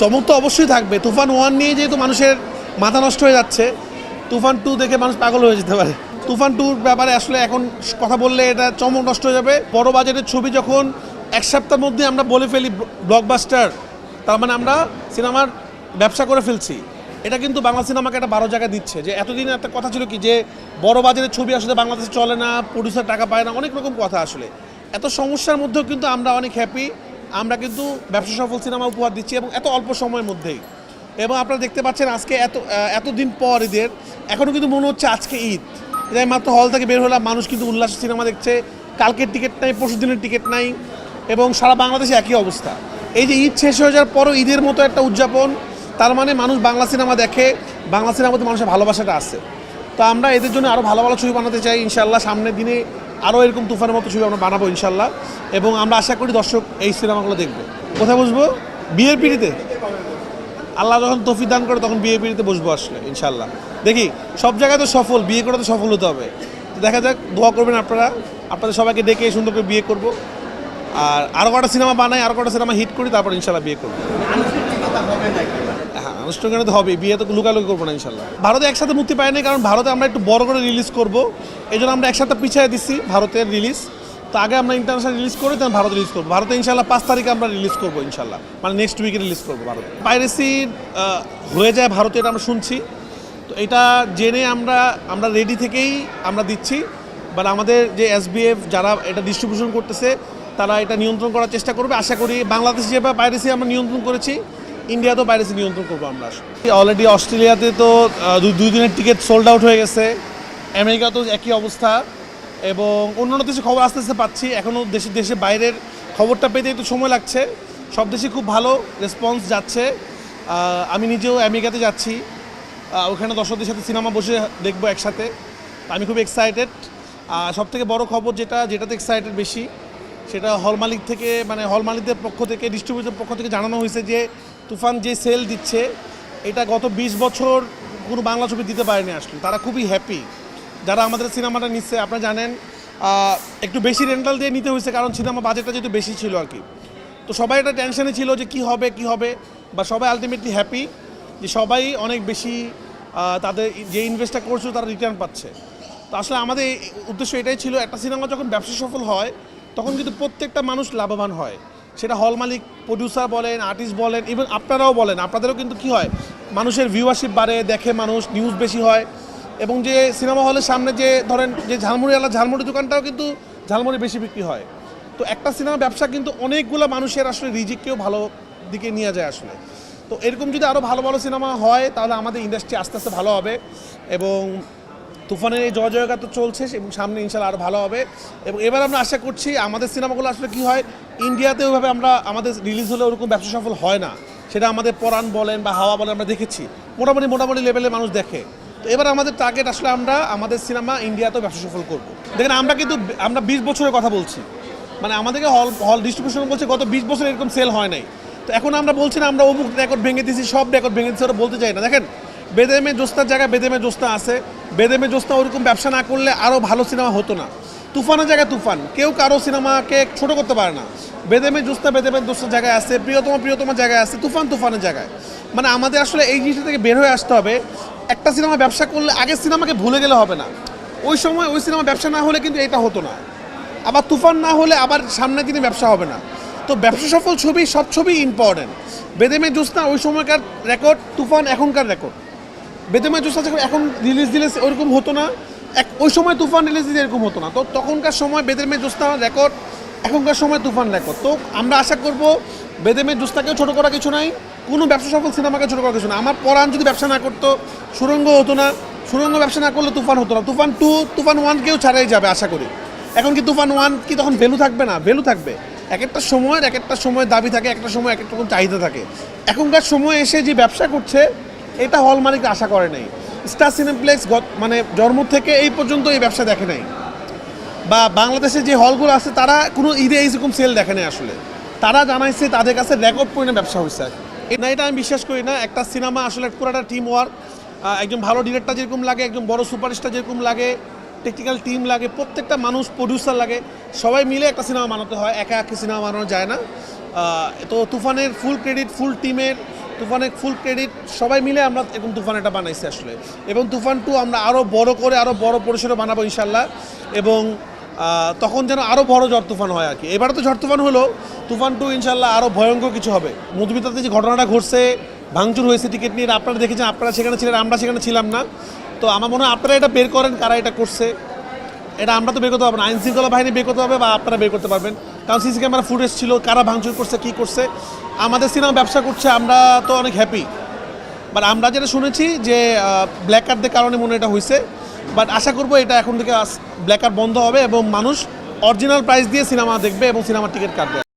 চমক তো অবশ্যই থাকবে। তুফান ওয়ান নিয়ে যেহেতু মানুষের মাথা নষ্ট হয়ে যাচ্ছে, তুফান টু দেখে মানুষ পাগল হয়ে যেতে পারে। তুফান টুর ব্যাপারে আসলে এখন কথা বললে এটা চমক নষ্ট হয়ে যাবে। বড় বাজেটের ছবি যখন এক সপ্তাহের মধ্যে আমরা বলে ফেলি ব্লকবাস্টার তার মানে আমরা সিনেমার ব্যবসা করে ফেলছি। এটা কিন্তু বাংলা সিনেমাকে একটা বারো জায়গায় দিচ্ছে। যে এতদিন একটা কথা ছিল কি, যে বড় বাজারের ছবি আসলে বাংলাদেশে চলে না প্রডিউসার টাকা পায় না, অনেক রকম কথা আসলে। এত সমস্যার মধ্যেও কিন্তু আমরা অনেক হ্যাপি আমরা কিন্তু ব্যবসা সফল সিনেমা উপহার দিচ্ছি এবং এত অল্প সময়ের মধ্যেই। এবং আপনারা দেখতে পাচ্ছেন আজকে এত এতদিন পর ঈদের এখনও কিন্তু মনে হচ্ছে আজকে ঈদ। যে মাত্র হল থেকে বের হলাম, মানুষ কিন্তু উল্লাস সিনেমা দেখছে। কালকের টিকিট নাই, পরশু দিনের টিকিট নাই এবং সারা বাংলাদেশে একই অবস্থা। এই যে ঈদ শেষ হয়ে যাওয়ার পরও ঈদের মতো একটা উদযাপন, তার মানে মানুষ বাংলা সিনেমা দেখে, বাংলা সিনেমাতে মানুষের ভালোবাসাটা আছে। তো আমরা এদের জন্য আরও ভালো ভালো ছবি বানাতে চাই ইনশাল্লাহ সামনের দিনে আরও এরকম তুফানের মতো ছবি আমরা বানাবো ইনশাল্লাহ। এবং আমরা আশা করি দর্শক এই সিনেমাগুলো দেখবে। কোথায় বসবো? বিয়ের পিড়িতে। আল্লাহ যখন তফি দান করে তখন বিয়ে পিড়িতে বসবো আসলে, ইনশাল্লাহ। দেখি, সব জায়গায় তো সফল, বিয়ে করে তো সফল হতে হবে। দেখা যাক, দোয়া করবেন আপনারা। আপনাদের সবাইকে ডেকে সুন্দর করে বিয়ে করব। আর আরও কটা সিনেমা বানাই আরও কটা সিনেমা হিট করি, তারপর ইনশাল্লাহ বিয়ে করব। হ্যাঁ অনুষ্ঠানে তো হবে বিয়ে তো লুকালুকি করব না ইনশাল্লাহ। ভারতে একসাথে মুক্তি পায়নি কারণ ভারতে আমরা একটু বড় করে রিলিজ করব। এই জন্য আমরা একসাথে পিছিয়ে দিচ্ছি ভারতের রিলিজ তো আগে আমরা ইন্টারন্যাশনাল রিলিজ করে তখন ভারতে রিলিজ করব। ভারতে ইনশাল্লাহ পাঁচ তারিখে আমরা রিলিজ করব ইনশাল্লাহ। মানে নেক্সট উইকে রিলিজ করব ভারতে। পাইরেসি হয়ে যায় ভারতে, এটা আমরা শুনছি। তো এটা জেনে আমরা আমরা রেডি থেকেই আমরা দিচ্ছি। বাট আমাদের যে এসবিএফ যারা এটা ডিস্ট্রিবিউশন করতেছে, তারা এটা নিয়ন্ত্রণ করার চেষ্টা করবে। আশা করি বাংলাদেশ যেভাবে পাইরেসি আমরা নিয়ন্ত্রণ করেছি ইন্ডিয়াতেও পাইরেসি নিয়ন্ত্রণ করব আমরা অলরেডি অস্ট্রেলিয়াতে তো দুই- দিনের টিকিট সোল্ড আউট হয়ে গেছে। আমেরিকাতেও একই অবস্থা। এবং অন্যান্য দেশে খবর আস্তে আস্তে পাচ্ছি। এখনও দেশে দেশে বাইরের খবরটা পেতে একটু সময় লাগছে। সব দেশে খুব ভালো রেসপন্স যাচ্ছে। আমি নিজেও আমেরিকাতে যাচ্ছি। ওখানে দর্শকদের সাথে সিনেমা বসে দেখব একসাথে। আমি খুব এক্সাইটেড সব থেকে বড় খবর যেটা, যেটাতে এক্সাইটেড বেশি, সেটা হল মালিক থেকে মানে হল মালিকদের পক্ষ থেকে ডিস্ট্রিবিউটর পক্ষ থেকে জানানো হয়েছে যে তুফান যে সেল দিচ্ছে, এটা গত বিশ বছর কোনো বাংলা ছবি দিতে পারেনি আসলে। তারা খুবই হ্যাপি যারা আমাদের সিনেমাটা নিচ্ছে, আপনারা জানেন একটু বেশি রেন্টাল দিয়ে নিতে হয়েছে, কারণ সিনেমা বাজেটটা যেহেতু বেশি ছিল আর কি। তো সবাই একটা টেনশনে ছিল যে কি হবে কি হবে বা সবাই আলটিমেটলি হ্যাপি যে সবাই অনেক বেশি তাদের যে ইনভেস্টটা করছে, তারা রিটার্ন পাচ্ছে। তো আসলে আমাদের উদ্দেশ্য এটাই ছিল, একটা সিনেমা যখন ব্যবসা সফল হয়, তখন কিন্তু প্রত্যেকটা মানুষ লাভবান হয়। সেটা হল মালিক প্রডিউসার বলেন আর্টিস্ট বলেন ইভেন আপনারাও বলেন, আপনাদেরও কিন্তু কি হয়, মানুষের ভিউয়ারশিপ বাড়ে, দেখে মানুষ নিউজ বেশি হয়। এবং যে সিনেমা হলের সামনে যে ধরেন যে ঝালমুড়িওয়ালা ঝালমুড়ি দোকানটাও কিন্তু ঝালমুড়ি বেশি বিক্রি হয়। তো একটা সিনেমা ব্যবসা কিন্তু অনেকগুলো মানুষের আসলে রিজিককেও ভালো দিকে নিয়ে যায় আসলে। তো এরকম যদি আরও ভালো ভালো সিনেমা হয়, তাহলে আমাদের ইন্ডাস্ট্রি আস্তে আস্তে ভালো হবে। এবং তুফানের এই জয় জয়গার তো চলছে এবং সামনে ইনশাল্লাহ আরও ভালো হবে। এবং এবার আমরা আশা করছি আমাদের সিনেমাগুলো আসলে কি হয় ইন্ডিয়াতে ওইভাবে আমরা, আমাদের রিলিজ হলে ওরকম ব্যবসা সফল হয় না। সেটা আমাদের পরাণ বলেন বা হাওয়া বলেন আমরা দেখেছি। মোটামুটি মোটামুটি লেভেলে মানুষ দেখে। তো এবার আমাদের টার্গেট আসলে আমরা, আমাদের সিনেমা ইন্ডিয়াতেও ব্যবসা সফল করব। দেখেন, আমরা কিন্তু আমরা বিশ বছরের কথা বলছি। মানে আমাদেরকে হল হল ডিস্ট্রিবিউশন বলছে গত বিশ বছর এরকম সেল হয় নাই। তো এখন আমরা বলছি না, আমরা অমুক রেকর্ড ভেঙে দিয়েছি, সব রেকর্ড ভেঙে দিচ্ছি ওরা বলতে চাই না। দেখেন, বেদেমে জোস্তার জায়গায় বেদেমে জোস্তা আছে। বেদেমে জোস্তা ওরকম ব্যবসা না করলে আরও ভালো সিনেমা হতো না। তুফানের জায়গায় তুফান। কেউ কারও সিনেমাকে ছোট করতে পারে না। বেদেমে জোস্তা, বেদেমে জোস্তার জায়গায় আছে, প্রিয়তম প্রিয়তম জায়গায় আছে, তুফান, তুফানের জায়গায়। মানে আমাদের আসলে এই জিনিসটা থেকে বের হয়ে আসতে হবে। একটা সিনেমা ব্যবসা করলে আগের সিনেমাকে ভুলে গেলে হবে না। ওই সময় ওই সিনেমা ব্যবসা না হলে কিন্তু এটা হতো না। আবার তুফান না হলে আবার সামনের দিনে ব্যবসা হবে না। তো ব্যবসা সফল ছবি, সব ছবি ইম্পর্টেন্ট বেদেমে জোস্তা ওই সময়কার রেকর্ড তুফান এখনকার রেকর্ড বেদেমে জুস্তা যখন এখন রিলিজ দিলে ওরকম হতো না। এক ওই সময় তুফান রিলিজ এরকম হতো না। তো তখনকার সময় বেদেমে জোস্তা রেকর্ড এখনকার সময় তুফান রেকর্ড তো আমরা আশা করব বেদেমে জোস্তাকেও ছোটো করা কিছু নাই, কোনো ব্যবসা সফল সিনেমাকে ছোটো করা কিছু না আমার পরাণ যদি ব্যবসা না করতো, সুরঙ্গ হতো না। সুরঙ্গ ব্যবসা না করলে তুফান হতো না। তুফান টু তুফান ওয়ান কেউ ছাড়াই যাবে আশা করি। এখন কি তুফান ওয়ান কি তখন ভ্যালু থাকবে না? ভ্যালু থাকবে। এক একটা সময়ের এক একটা সময়ের দাবি থাকে একটা সময় এক একটা রকম চাহিদা থাকে। এখনকার সময় এসে যে ব্যবসা করছে, এটা হল মালিক আশা করে নাই। স্টার সিনেপ্লেক্স মানে জন্ম থেকে এই পর্যন্ত এই ব্যবসা দেখে নাই। বা বাংলাদেশে যে হলগুলো আছে, তারা কোনো ঈদে এইরকম সেল দেখে নাই আসলে। তারা জানাইছে তাদের কাছে রেকর্ড পরিমাণে ব্যবসা হয়েছে। না, এটা আমি বিশ্বাস করি না। একটা সিনেমা আসলে পুরোটা টিম ওয়ার্ক একজন ভালো ডিরেক্টর যেরকম লাগে, একজন বড় সুপারস্টার যেরকম লাগে টেকনিক্যাল টিম লাগে, প্রত্যেকটা মানুষ প্রডিউসার লাগে, সবাই মিলে একটা সিনেমা বানাতে হয়। একা একা সিনেমা বানানো যায় না। তো তুফানের ফুল ক্রেডিট ফুল টিমের তুফানে ফুল ক্রেডিট সবাই মিলে আমরা এখন তুফান এটা বানাইছি আসলে। এবং তুফান টু আমরা আরও বড় করে আরও বড় পরিসরে বানাবো ইনশাল্লাহ এবং তখন যেন আরও বড় ঝড় তুফান হয় আর কি এবারে তো ঝড় তুফান হলো, তুফান টু ইনশাল্লাহ আরও ভয়ঙ্কর কিছু হবে। মধুমিতাতে যে ঘটনাটা ঘটছে, ভাঙচুর হয়েছে টিকিট নিয়ে, আপনারা দেখেছেন, আপনারা সেখানে ছিলেন, আমরা সেখানে ছিলাম না। তো আমার মনে হয় আপনারা এটা বের করেন, কারা এটা করছে, এটা আমরা তো বের করতে পারব না। আইন শৃঙ্খলা বাহিনী বের করতে হবে বা আপনারা বের করতে পারবেন। কারণ সিসি ক্যামেরা ফুটেজ ছিল, কারা ভাঙচুর করছে, কি করছে। আমাদের সিনেমা ব্যবসা করছে, আমরা তো অনেক হ্যাপি বাট আমরা যেটা শুনেছি যে ব্ল্যাক কার্ডদের কারণে মনে এটা হয়েছে বাট আশা করব এটা এখন থেকে ব্ল্যাক কার্ড বন্ধ হবে এবং মানুষ অরিজিনাল প্রাইস দিয়ে সিনেমা দেখবে এবং সিনেমার টিকিট কাটবে।